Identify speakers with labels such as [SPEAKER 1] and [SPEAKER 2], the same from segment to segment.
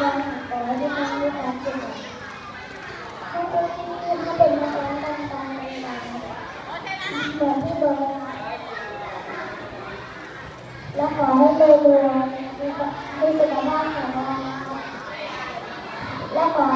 [SPEAKER 1] dân có liên quan liên lạc trên đó. Các cô khi hai bên là con con con lên bàn và đi bờ. Nó có hơi bê bừa, đi bờ ba cả ba. Nó có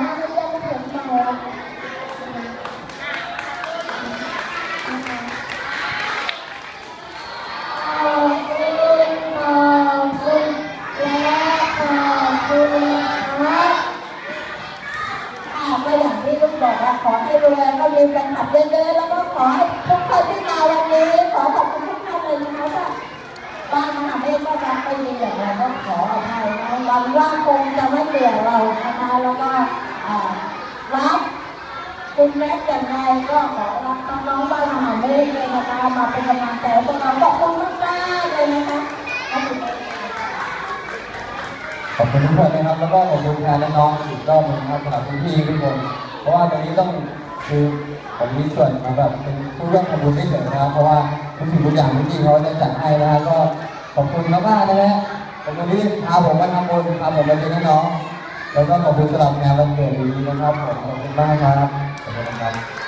[SPEAKER 1] ขอให้ร
[SPEAKER 2] วยก็มีแฟนคลับเยอะๆแล้วก็ขอให้ทุกคนที่มาวันนี้ ขอขอบคุณทุกท่านเลยนะคะว่าบ้านมหาเมฆก็รักไปดีอย่างไรก็ขออภัยนะวันว่าคงจะไม่เกลี่ยเรานะคะแล้วก็รับคุณแม็กซ์อย่างไรก็ขอรับน้องๆบ้านมหาเมฆเลยนะคะมาเป็นกำลังใจพวกเราขอบคุณมากๆเลยนะคะขอบคุณ
[SPEAKER 3] ทุกคนนะครับ แล้วก็ขอบคุณแทนน้องๆอีกรอบนึงครับสำหรับพี่ๆทุกคน เพราะว่าตรงนี้ต้องคือผมมีส่วนของแบบเป็นผู้ร่วมทำบุญได้เฉยนะครับ เพราะว่าทุกสิ่งทุกอย่างที่เขาจะจัดให้นะฮะก็ขอบคุณมากๆนะฮะขอบคุณที่พาผมมาทำบุญพาผมมาเจอน้องๆแล้วก็ขอบคุณสำหรับงานวันเกิดดีๆนะครับผมขอบคุณมากครับขอบคุณครับ